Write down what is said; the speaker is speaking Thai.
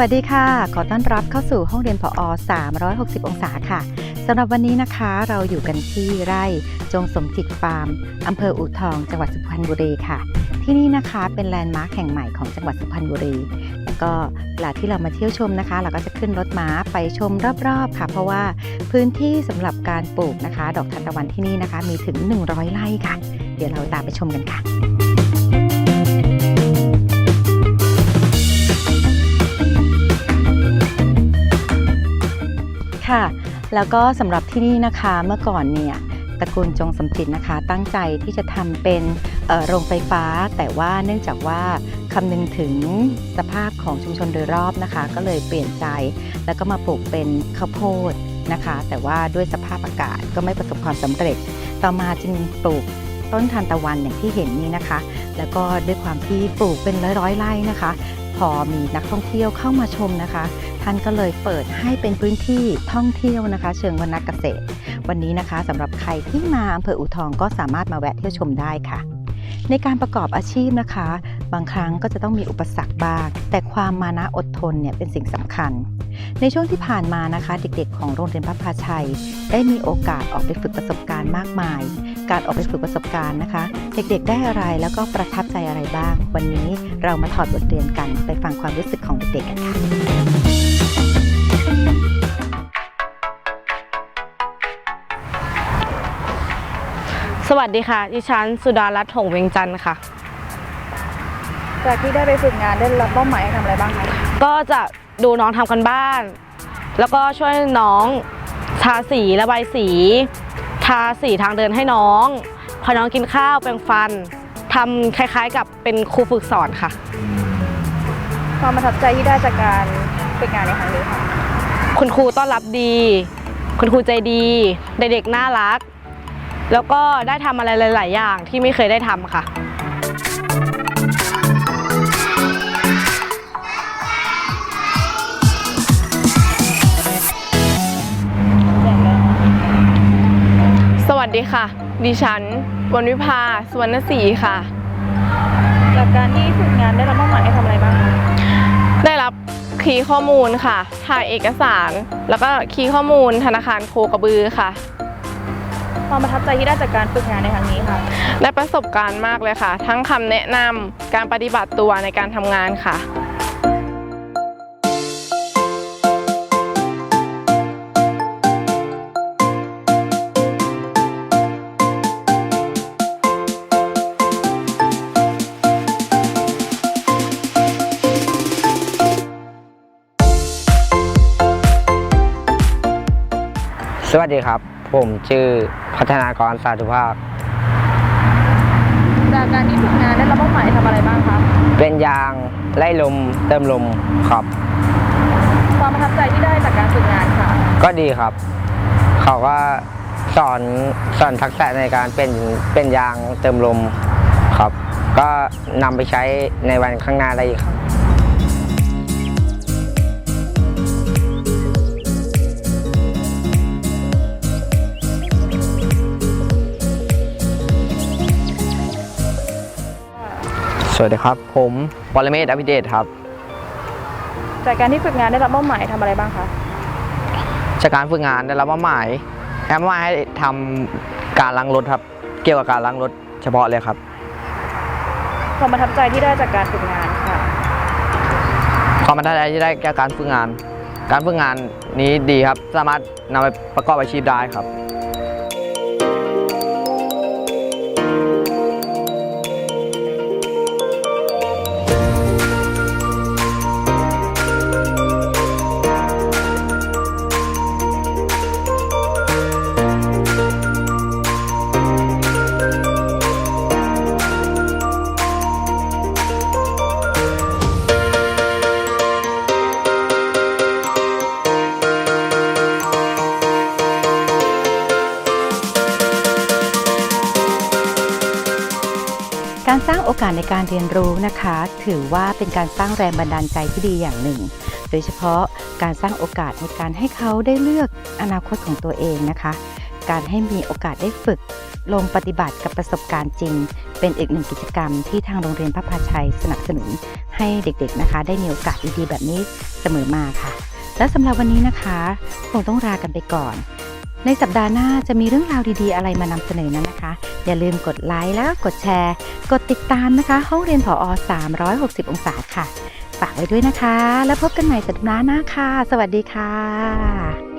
วัสดีค่ะ ขอต้อนรับเข้าสู่ห้องเรียนผอ 360 องศาค่ะ สำหรับวันนี้นะคะเราอยู่กันที่ไร่จงสมจิตฟาร์ม อำเภออู่ทอง จังหวัดสุพรรณบุรีค่ะ ที่นี่นะคะเป็นแลนด์มาร์คแห่งใหม่ของจังหวัดสุพรรณบุรี แล้วก็เวลาที่เรามาเที่ยวชมนะคะ เราก็จะขึ้นรถม้าไปชมรอบๆค่ะ เพราะว่าพื้นที่สำหรับการปลูกนะคะ ดอกทานตะวันที่นี่นะคะ มีถึง 100 ไร่ค่ะ เดี๋ยวเราตามไปชมกันค่ะ แล้วก็สำหรับที่นี่นะคะเมื่อก่อนเนี่ยตระกูลจงสมจิตนะคะ ตั้งใจที่จะทำเป็นโรงไฟฟ้า แต่ว่าเนื่องจากว่าคำนึงถึงสภาพของชุมชนโดยรอบนะคะ ก็เลยเปลี่ยนใจ แล้วก็มาปลูกเป็นข้าวโพดนะคะ แต่ว่าด้วยสภาพอากาศก็ไม่ประสบความสำเร็จ ต่อมาจึงปลูกต้นทานตะวันอย่างที่เห็นนี้นะคะ แล้วก็ด้วยความที่ปลูกเป็นร้อยๆไร่นะคะ พอมีนักท่องเที่ยวเข้ามาชมนะคะ ท่านก็เลยเปิดให้เป็นพื้นที่ท่องเที่ยวนะคะ เชิงวรรณเกษตร วันนี้นะคะสำหรับใครที่มาอำเภออู่ทองก็สามารถมาแวะเที่ยวชมได้ค่ะ ในการประกอบอาชีพนะคะ บางครั้งก็จะต้องมีอุปสรรคบ้างแต่ความมานะอดทนเนี่ยเป็นสิ่งสำคัญ ในช่วงที่ผ่านมานะคะ เด็กๆ ของโรงเรียนพระพาชัย ได้มีโอกาสออกไปฝึกประสบการณ์มากมาย การออกไปฝึกประสบการณ์นะคะ เด็กๆได้อะไรแล้วก็ประทับใจอะไรบ้าง วันนี้เรามาถอดบทเรียนกันไปฟังความรู้สึกของเด็กๆกันค่ะสวัสดีค่ะ ดิฉันสุดารัตน์หงส์เวียงจันทร์ค่ะ จากที่ได้ไปฝึกงานได้รับเป้าหมายให้ทำอะไรบ้างคะก็จะดูน้องทำกันบ้าน แล้วก็ช่วยน้องทาสีระบายสี ทาสีทางเดินให้น้อง พอน้องกินข้าวแปรงฟันทำคล้ายๆ กับเป็นครูฝึกสอนค่ะ ความประทับใจที่ได้จากการฝึกงานในครั้งนี้ค่ะคุณครูต้อนรับดี คุณครูใจดีเด็กๆน่ารัก แล้วก็ได้ทำอะไรหลาย ๆ อย่างที่ไม่เคยได้ทำค่ะ ดีค่ะ ดิฉันวันวิภาสุวรรณศรีค่ะจากการที่ฝึกงานได้รับเป้าหมายให้ทำอะไรบ้างคะได้รับคีย์ข้อมูลค่ะ ถ่ายเอกสาร แล้วก็คีย์ข้อมูลธนาคารโคกระบือค่ะ ความประทับใจที่ได้จากการฝึกงานในครั้งนี้ค่ะ ได้ประสบการณ์มากเลยค่ะ ทั้งคำแนะนำการปฏิบัติตัวในการทำงานค่ะ สวัสดีครับ ผมชื่อพัฒนากรสาธุภาพจากการที่ฝึกงานได้รับเป้าหมายให้ทำอะไรบ้างคะเป็นยางไล่ลมเติมลมครับ ความประทับใจที่ได้จากการฝึกงานค่ะ ก็ดีครับ เขาก็สอนสอนทักษะในการเป็นเป็นยางเติมลมครับ ก็นำไปใช้ในวันข้างหน้าได้อีกครับ สวัสดีครับ ผมปรเมศอภิเดชครับ จากการที่ฝึกงานได้รับเป้าหมายให้ทำอะไรบ้างคะจากการฝึกงานได้รับมอบหมายแอมว่าให้ทำการล้างรถครับ เกี่ยวกับการล้างรถเฉพาะเลยครับ ความประทับใจที่ได้จากการฝึกงานค่ะ ความประทับใจที่ได้จากการฝึกงาน การฝึกงานนี้ดีครับ สามารถนำไปประกอบอาชีพได้ครับ การสร้างโอกาสในการเรียนรู้นะคะ ถือว่าเป็นการสร้างแรงบันดาลใจที่ดีอย่างหนึ่ง โดยเฉพาะการสร้างโอกาสในการให้เขาได้เลือกอนาคตของตัวเองนะคะ การให้มีโอกาสได้ฝึกลงปฏิบัติกับประสบการณ์จริง เป็นอีกหนึ่งกิจกรรมที่ทางโรงเรียนพระพาชัยสนับสนุน ให้เด็กๆนะคะ ได้มีโอกาสดีๆแบบนี้เสมอมาค่ะ และสำหรับวันนี้นะคะคงต้องลากันไปก่อน ในสัปดาห์หน้าจะมีเรื่องราวดีๆ อะไรมานำเสนอนั้นนะคะ อย่าลืมกดไลค์แล้วก็กดแชร์ กดติดตามนะคะ ห้องเรียนผอ360 องศาค่ะ ฝากไว้ด้วยนะคะ แล้วพบกันใหม่สัปดาห์หน้าค่ะ สวัสดีค่ะ